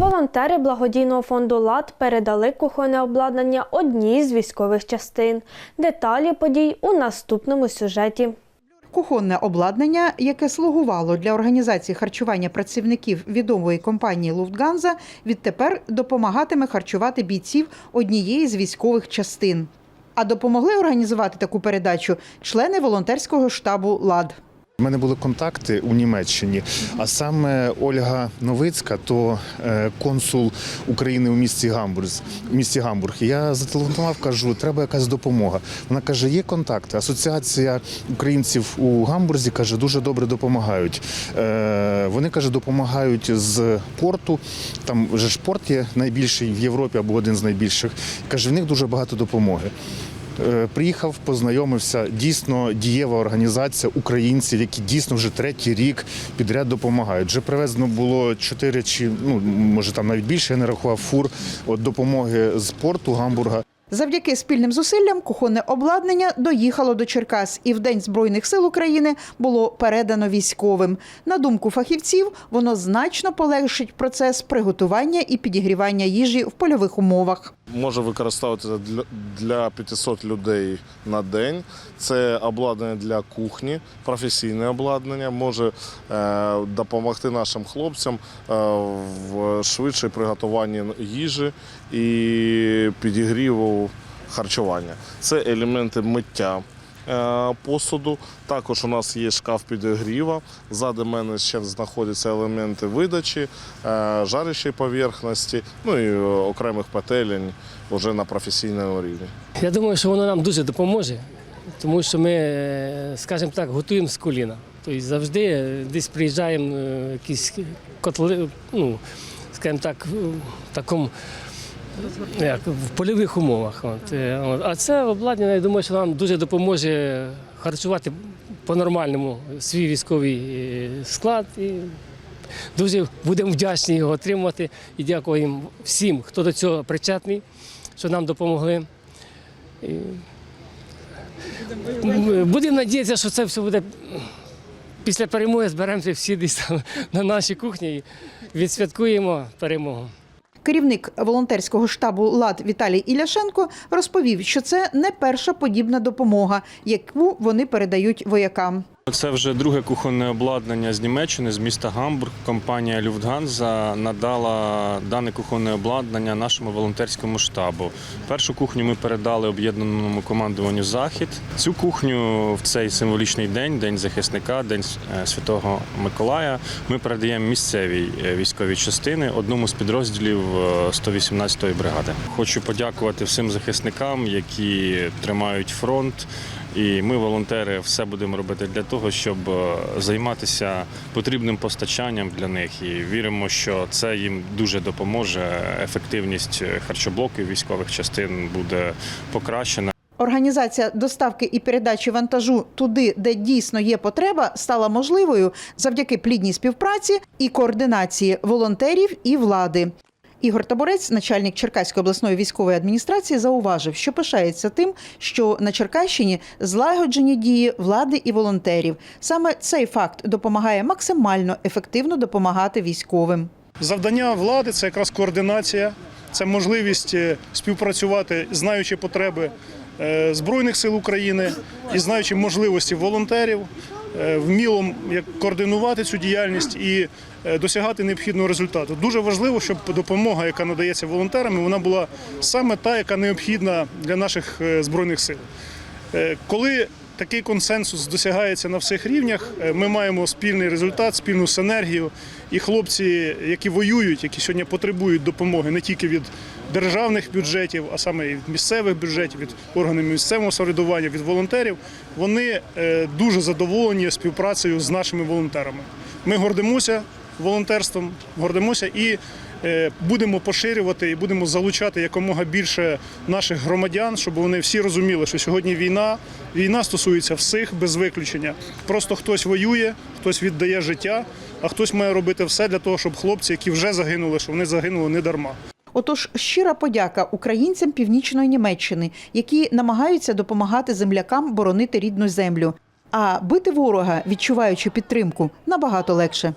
Волонтери благодійного фонду ЛАД передали кухонне обладнання одній з військових частин. Деталі подій у наступному сюжеті. Кухонне обладнання, яке слугувало для організації харчування працівників відомої компанії Луфтганза, відтепер допомагатиме харчувати бійців однієї з військових частин. А допомогли організувати таку передачу члени волонтерського штабу ЛАД. У мене були контакти у Німеччині, а саме Ольга Новицька, то е, консул України у місті Гамбург. У місті Гамбург. Я зателефонував, кажу, треба якась допомога. Вона каже, є контакти. Асоціація українців у Гамбурзі каже, дуже добре допомагають. Е, вони каже, допомагають з порту. Там вже ж порт є найбільший в Європі або один з найбільших. Каже, в них дуже багато допомоги. Е, Приїхав, познайомився. Дійсно дієва організація українців, які дійсно вже третій рік підряд допомагають. Вже привезено було чотири чи ну може там навіть більше. Я не рахував фур от допомоги з порту Гамбурга. Завдяки спільним зусиллям кухонне обладнання доїхало до Черкас і в День Збройних сил України було передано військовим. На думку фахівців, воно значно полегшить процес приготування і підігрівання їжі в польових умовах. може використовуватися для, для 500 людей на день. Це обладнання для кухні, професійне обладнання, може е, допомогти нашим хлопцям е, в швидше приготуванні їжі і підігріву харчування. Це елементи миття. е, Посуду також у нас є шкаф підігріва. Ззади мене ще знаходяться елементи видачі, е, жарящої поверхності, ну і окремих петелень вже на професійному рівні. Я думаю, що воно нам дуже допоможе, тому що ми, е, скажімо так, готуємо з коліна. Тобто завжди десь приїжджаємо якісь котли, ну, скажімо так, в такому. Як, в польових умовах. От. е. А це обладнання, я думаю, що нам дуже допоможе харчувати по-нормальному свій військовий е, склад. І дуже будемо вдячні його отримати і дякуємо всім, хто до цього причетний, що нам допомогли. Будемо надіятися, що це все буде після перемоги. Зберемося всі десь на нашій кухні і відсвяткуємо перемогу. Керівник волонтерського штабу ЛАД Віталій Іляшенко розповів, що це не перша подібна допомога, яку вони передають воякам. Це вже друге кухонне обладнання з Німеччини, з міста Гамбург. Компанія Люфтганза надала дане кухонне обладнання нашому волонтерському штабу. Першу кухню ми передали об'єднаному командуванню Захід. Цю кухню в цей символічний день, день захисника, день е, Святого Миколая. Ми передаємо місцевій е, військовій частини одному з підрозділів е, 118-ї бригади. Хочу подякувати всім захисникам, які тримають фронт. І ми, волонтери, все будемо робити для того, щоб е, займатися потрібним постачанням для них. І віримо, що це їм дуже допоможе. Ефективність е, харчоблоків військових частин буде покращена. Організація доставки і передачі вантажу туди, де дійсно є потреба, стала можливою завдяки плідній співпраці і координації волонтерів і влади. Ігор Таборець, начальник Черкаської обласної військової адміністрації, зауважив, що пишається тим, що на Черкащині злагоджені дії влади і волонтерів. Саме цей факт допомагає максимально ефективно допомагати військовим. Завдання влади це якраз координація, це можливість е, співпрацювати, знаючи потреби е, Збройних сил України і знаючи можливості волонтерів, вміло як координувати цю діяльність і е, досягати необхідного результату. Дуже важливо, щоб допомога, яка надається волонтерам, вона була саме та, яка необхідна для наших е, збройних сил. Е, Коли такий консенсус досягається на всіх рівнях, е, ми маємо спільний результат, спільну синергію. І хлопці, які воюють, які сьогодні потребують допомоги не тільки від державних бюджетів, а саме і від місцевих бюджетів, від органів місцевого самоврядування, від волонтерів, вони е, дуже задоволені співпрацею з нашими волонтерами. Ми гордимося волонтерством, гордимося і будемо поширювати і будемо залучати якомога більше наших громадян, щоб вони всі розуміли, що сьогодні війна, війна стосується всіх без виключення. Просто хтось воює, хтось віддає життя, а хтось має робити все для того, щоб хлопці, які вже загинули, щоб вони загинули не дарма. Отож, щира подяка українцям північної Німеччини, які намагаються допомагати землякам боронити рідну землю. А бити ворога, відчуваючи підтримку, набагато легше.